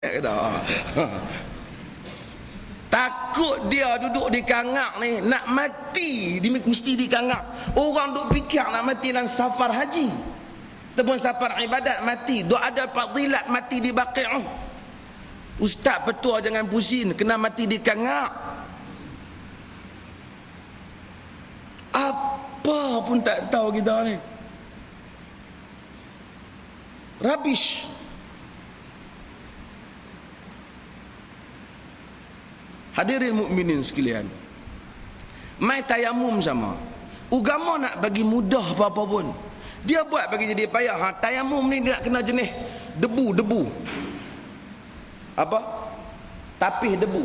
kata. Takut dia duduk di kangak ni nak mati dia mesti di kangak. Orang duk fikir nak mati dalam safar haji. Ataupun safar ibadat mati, duk ada fadilat mati di Baqi'ah. Ustaz petua jangan pusing, kena mati di kangak. Apa pun tak tahu kita ni. Rubbish. Hadirin mukminin sekalian. Mai tayamum sama. Ugama nak bagi mudah apa-apa pun. Dia buat bagi jadi payah. Ha, tayamum ni dia nak kena jenis debu, debu. Apa? Tapih debu.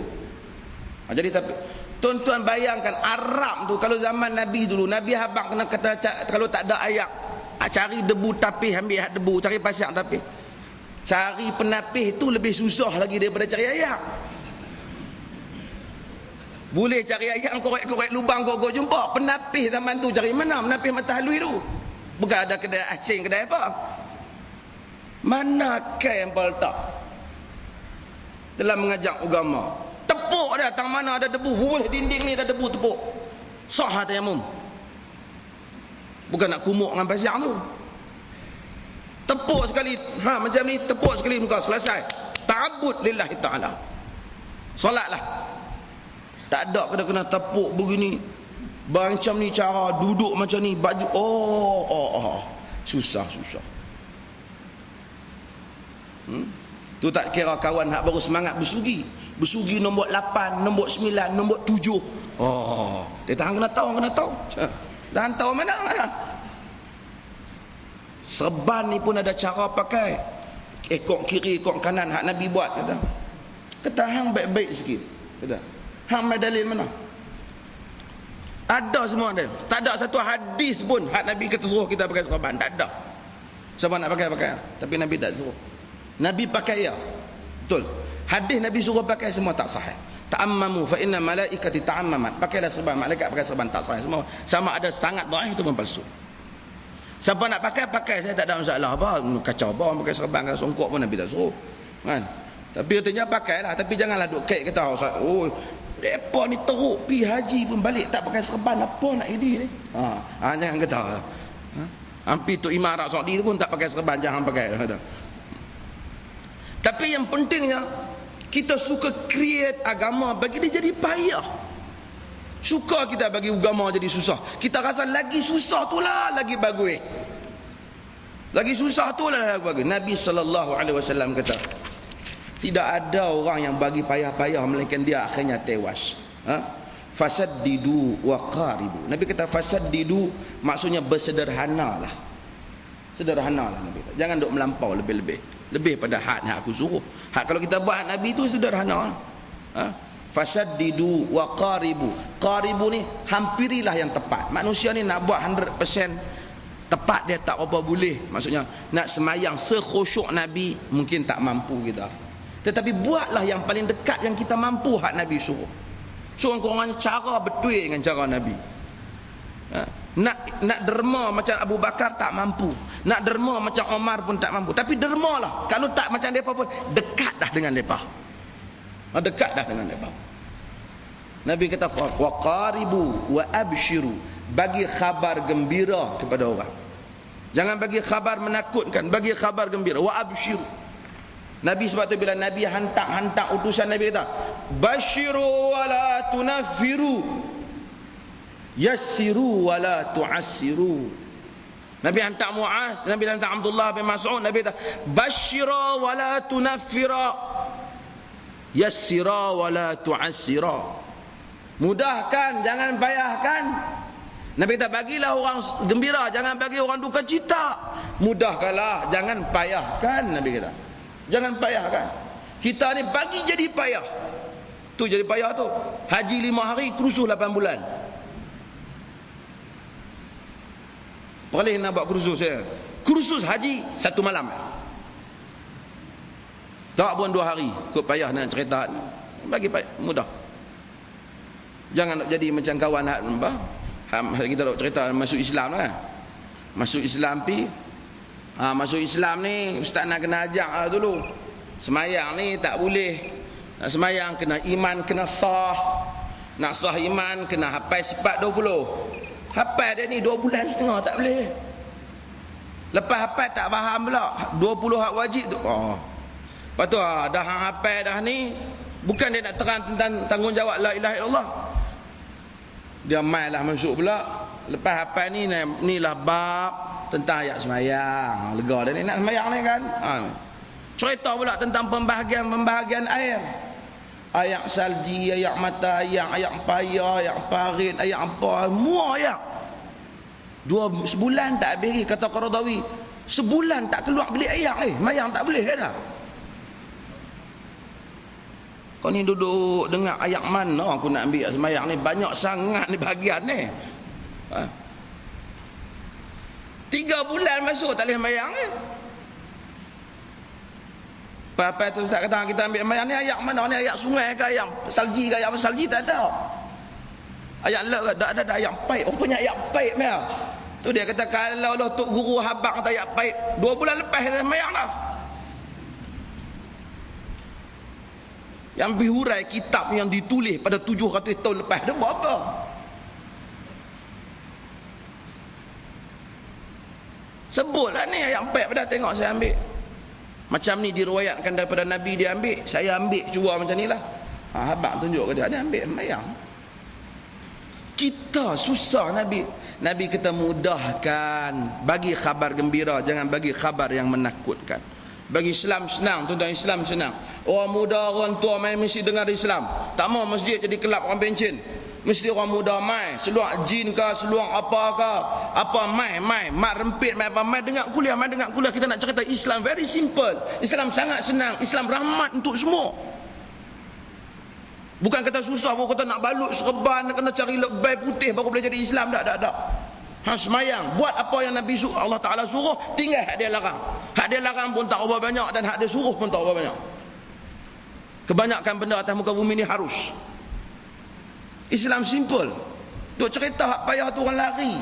Ha, jadi tapi tuan-tuan bayangkan Arab tu kalau zaman Nabi dulu, Nabi habaq kena kata kalau tak ada ayak, ha, cari debu tapih ambil hat debu, cari pasir tapih. Cari penapih tu lebih susah lagi daripada cari ayak. Boleh cari ayam korek-korek lubang kau kau jumpa. Penapis zaman tu cari mana? Penapis mata halui tu. Bukan ada kedai asing kedai apa. Mana kai yang tak? Dalam mengajak agama. Tepuk dia tang mana ada debu. Boleh dinding ni ada debu tepuk. Sah tayamum. Bukan nak kumuk dengan pasir tu. Tepuk sekali. Ha macam ni tepuk sekali muka selesai. Ta'abbud lillahi ta'ala. Solatlah. Tak ada kena kena tepuk begini. Macam ni cara duduk macam ni baju oh oh oh. Susah susah. Hmm? Tu tak kira kawan hak baru semangat bersugi. Bersugi nombor 8, nombor 9, nombor 7. Oh, dia tahan kena tahu, kena tahu. Tahan tahu mana mana. Serban ni pun ada cara pakai. Ekor kiri, ekor kanan hak Nabi buat kata. Ketahan baik-baik sikit. Kata. Hang mai dalil mana? Ada semua dia. Tak ada satu hadis pun hak Nabi kata suruh kita pakai serban. Tak ada. Siapa nak pakai pakai. Tapi Nabi tak suruh. Nabi pakai ya. Betul. Hadis Nabi suruh pakai semua tak sahih. Ta'ammamu fa inna malaikati ta'ammamat. Pakailah serban. Malaikat pakai serban tak sahih semua. Sama ada sangat dhaif itu pun palsu. Siapa nak pakai pakai saya tak ada masalah apa kacau apa pakai serban kan songkok pun Nabi tak suruh. Kan? Tapi katanya pakailah tapi janganlah duk kek kata oh Depa ni teruk pi haji pun balik tak pakai serban apa nak ini ni. Ha, ha jangan kata. Ha? Hampir tu Imam Arab Saudi pun tak pakai serban jangan pakai kata. Tapi yang pentingnya kita suka create agama bagi dia jadi payah. Suka kita bagi agama jadi susah. Kita rasa lagi susah tu lah lagi bagus. Lagi susah tu lah lagi bagus. Nabi sallallahu alaihi wasallam kata, tidak ada orang yang bagi payah-payah melainkan dia akhirnya tewas. Ha? fasaddidu wa qaribu. Nabi kata fasaddidu maksudnya bersederhana lah sederhana lah Nabi jangan duk melampau lebih-lebih. Lebih pada had yang aku suruh. Had kalau kita buat Nabi tu sederhana. Ha? fasaddidu wa qaribu. Qaribu ni hampirilah yang tepat. Manusia ni nak buat 100% tepat dia tak apa boleh. Maksudnya nak semayang sekhusyuk Nabi mungkin tak mampu kita tetapi buatlah yang paling dekat yang kita mampu hak Nabi suruh. Suruh korang cara betul dengan cara Nabi. Ha? Nak nak derma macam Abu Bakar tak mampu. Nak derma macam Omar pun tak mampu. Tapi dermalah. Kalau tak macam mereka pun dekat dah dengan mereka. Ha, dekat dah dengan mereka. Nabi kata wa qaribu wa abshiru bagi khabar gembira kepada orang. Jangan bagi khabar menakutkan, bagi khabar gembira wa abshiru. Nabi sebab tu bila Nabi hantar-hantar utusan Nabi kata Bashiru wa la tunaffiru. Yassiru wa la tu'assiru. Nabi hantar Mu'az Nabi hantar Abdullah bin Mas'ud Nabi kata Bashira wa la tunaffira. Yassira wa la tu'assira. Mudahkan jangan payahkan Nabi kata bagilah orang gembira jangan bagi orang duka cita. Mudahkanlah jangan payahkan Nabi kata Jangan payah kan. Kita ni bagi jadi payah. Tu jadi payah tu. Haji lima hari, kerusuh lapan bulan. Boleh nak buat kerusuh saya. Kerusuh haji satu malam. Tak pun dua hari. Kut payah nak cerita. Bagi payah. Mudah. Jangan nak jadi macam kawan. Kita nak cerita masuk Islam lah. Masuk Islam pi Ha, masuk Islam ni ustaz nak kena ajak lah dulu. Semayang ni tak boleh. Nak semayang kena iman kena sah. Nak sah iman kena hafal sifat 20. Hafal dia ni 2 bulan setengah tak boleh. Lepas hafal tak faham pula. 20 hak wajib tu. Oh. Lepas tu ah, dah hafal dah ni. Bukan dia nak terang tentang tanggungjawab la ilaha illallah. Dia mai lah masuk pula. Lepas hafal ni ni lah bab tentang ayat semayang. Lega dia ni nak semayang ni kan. Ha. Cerita pula tentang pembahagian-pembahagian air. Ayat salji, ayat mata ayat, ayat payah, ayat parit, ayat apa. Semua ayat. Dua sebulan tak habis kata Qaradawi. Sebulan tak keluar beli ayat eh. Mayang tak boleh dah. Kau ni duduk dengar ayat mana aku nak ambil semayang ni. Banyak sangat ni bahagian ni. Ha? Tiga bulan masuk tak boleh mayang ni. Apa tu Ustaz kata kita ambil mayang ni ayat mana ni ayat sungai ke ayat salji ke ayat salji tak ada. Ayat lek ke tak ada, ada ayat paip. Oh punya ayat paip ni. Tu dia kata kalau lah tok guru habaq kata ayat paip. Dua bulan lepas dia mayang dah. Yang bihurai kitab yang ditulis pada 700 tahun lepas dia buat apa? Sebutlah ni ayat paip pada tengok saya ambil. Macam ni diruayatkan daripada Nabi dia ambil. Saya ambil cuba macam ni lah. Ha, habak tunjuk ke dia. Ambil mayang. Kita susah Nabi. Nabi kita mudahkan. Bagi khabar gembira. Jangan bagi khabar yang menakutkan. Bagi Islam senang. Tuan-tuan Islam senang. Orang muda, orang tua main mesti dengar Islam. Tak mau masjid jadi kelab orang pencin mesti orang muda mai seluar jin ke seluar apa ke apa mai mai mak rempit mai apa mai. Dengar kuliah mai dengar kuliah kita nak cerita Islam. Very simple. Islam sangat senang. Islam rahmat untuk semua. Bukan kata susah pun kata nak balut serban kena cari lebay putih baru boleh jadi Islam. Tak tak tak. Ha semayang. Buat apa yang Nabi suruh Allah Taala suruh tinggal hak dia larang. Hak dia larang pun tak berapa banyak dan hak dia suruh pun tak berapa banyak. Kebanyakan benda atas muka bumi ni harus. Islam simple. Duk cerita hak payah tu orang lari.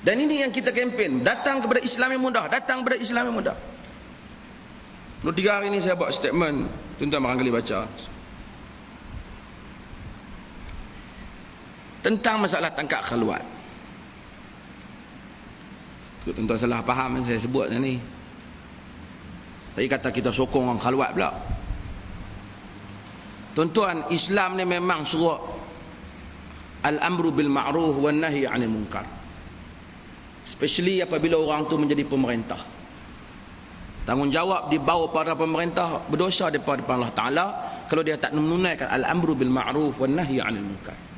Dan ini yang kita kempen. Datang kepada Islam yang mudah. Datang kepada Islam yang mudah. Dua tiga hari ini saya buat statement. Tuan-tuan barangkali baca. Tentang masalah tangkap khaluat. Tuan-tuan salah faham saya sebut ni. Tapi kata kita sokong orang khaluat pula. Tuan-tuan, Islam ni memang suruh al-amru bil ma'ruf wan nahi 'anil munkar. Especially apabila orang tu menjadi pemerintah. Tanggungjawab dibawa pada pemerintah berdosa depan Allah Taala kalau dia tak menunaikan al-amru bil ma'ruf wan nahi 'anil munkar.